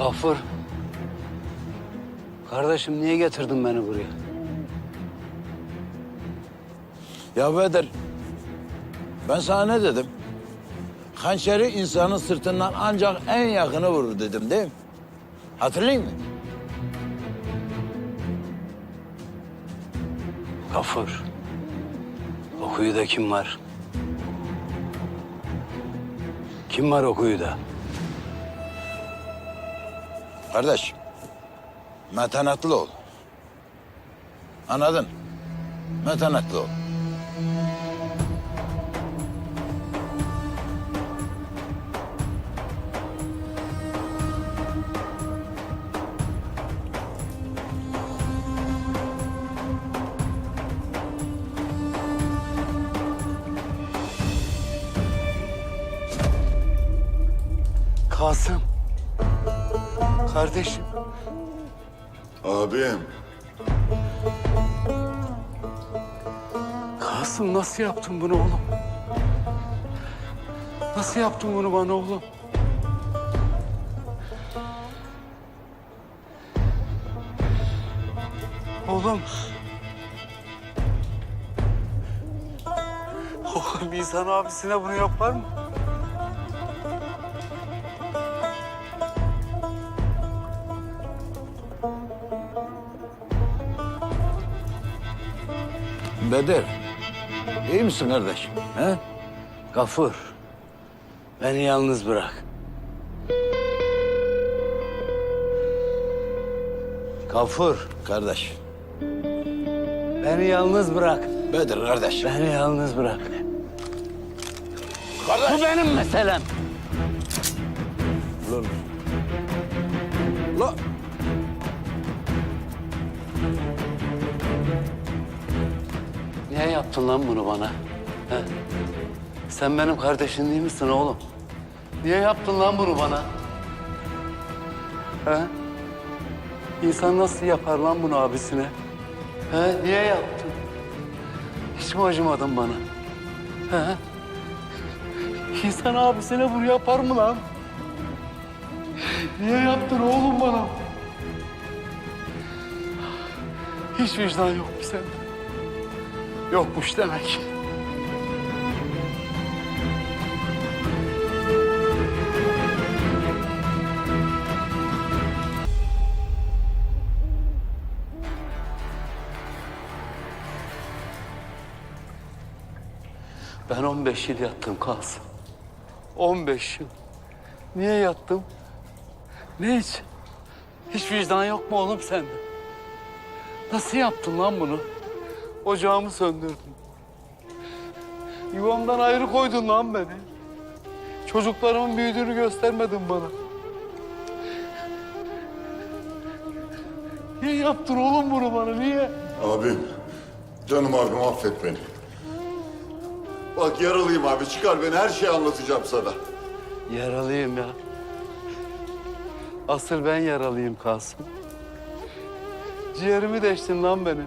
Gafur. Kardeşim niye getirdin beni buraya? Ya Bedir, ben sana ne dedim? Hançeri insanın sırtından ancak en yakını vurur dedim değil mi? Hatırlayın mı? Gafur. O kuyuda kim var? Kim var o kuyuda? Kardeş, metanetli ol. Anladın? Metanetli ol. Kasım. Kardeşim. Abim. Kasım nasıl yaptın bunu oğlum? Nasıl yaptın bunu bana oğlum? Oğlum. Oğlum insan abisine bunu yapar mı? Bedir, iyi misin kardeş? He? Gafur. Beni yalnız bırak. Gafur. Kardeş, Beni yalnız bırak. Bedir kardeş. Beni yalnız bırak. Kardeş. Bu benim meselem. Lan. Lan. Yaptın lan bunu bana? He? Sen benim kardeşin değil misin oğlum? Niye yaptın lan bunu bana? He? İnsan nasıl yapar lan bunu abisine? He? Niye yaptın? Hiç mi acımadın bana? He? İnsan abisine bunu yapar mı lan? Niye yaptın oğlum bana? Hiç vicdan yok mu sende? Yokmuş demek. Ben 15 yıl yattım Kasım. 15 yıl. Niye yattım? Ne için? Hiç vicdan yok mu oğlum sende? Nasıl yaptın lan bunu? Ocağımı söndürdün. Yuvamdan ayrı koydun lan beni. Çocuklarımın büyüdüğünü göstermedin bana. Niye yaptın oğlum bunu bana? Niye? Abim. Canım abim affet beni. Bak yaralıyım abi çıkar beni her şeyi anlatacağım sana. Yaralıyım ya. Asıl ben yaralıyım Kasım. Ciğerimi deştin lan benim.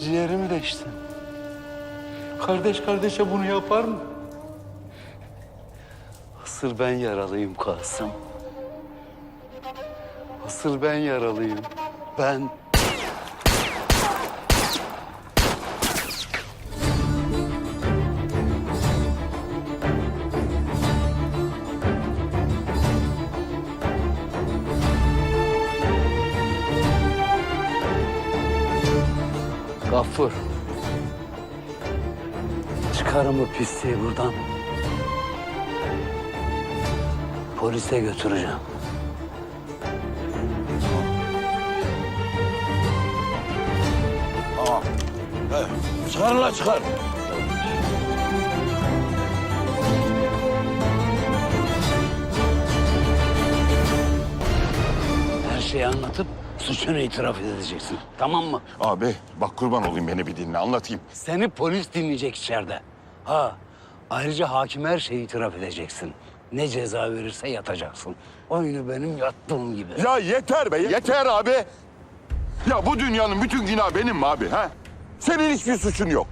Ciğerimi deştin. Kardeş kardeşe bunu yapar mı? Asıl ben yaralıyım Kasım. Asıl ben yaralıyım. Ben. Gaffur. Çıkarın bu pisliği buradan. Polise götüreceğim. Aa. He. Çıkar la çıkar. Her şeyi anlatıp suçunu itiraf edeceksin. Tamam mı? Abi bak kurban olayım beni bir dinle anlatayım. Seni polis dinleyecek içeride. Ha. Ayrıca hakim her şeyi itiraf edeceksin. Ne ceza verirse yatacaksın. Aynı benim yattığım gibi. Ya yeter be yeter abi. Ya bu dünyanın bütün günahı benim mi abi ha? Senin hiçbir suçun yok.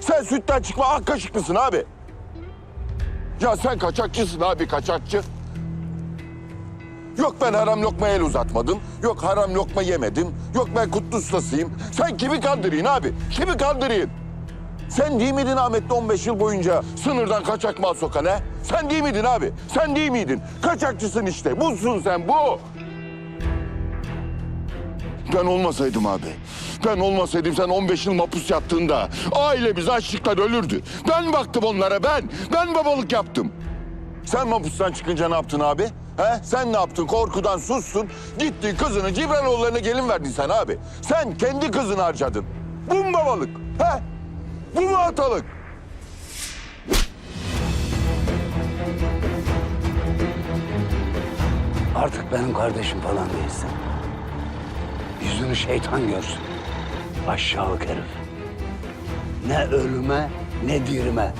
Sen sütten çıkma ak kaşıklısın abi. Ya sen kaçakçısın abi kaçakçı. Yok ben haram lokma el uzatmadım. Yok haram lokma yemedim. Yok ben kutlu ustasıyım. Sen kimi kandırıyorsun abi? Kimi kandırıyorsun? Sen değil miydin Ahmet'te 15 yıl boyunca sınırdan kaçak mal sokan he? Sen değil miydin abi? Sen değil miydin? Kaçakçısın işte. Busun sen bu. Ben olmasaydım abi. Ben olmasaydım sen 15 yıl mapus yattığında ailemiz açlıktan ölürdü. Ben baktım onlara ben. Ben babalık yaptım. Sen mapustan çıkınca ne yaptın abi? He? Sen ne yaptın? Korkudan sustun. Gittin kızını Cibranoğullarına gelin verdin sen abi. Sen kendi kızını harcadın. Bu mu babalık? He? Bu mu atalık? Artık benim kardeşim falan değilsin. Yüzünü şeytan görsün. Aşağılık herif. Ne ölüme ne dirime.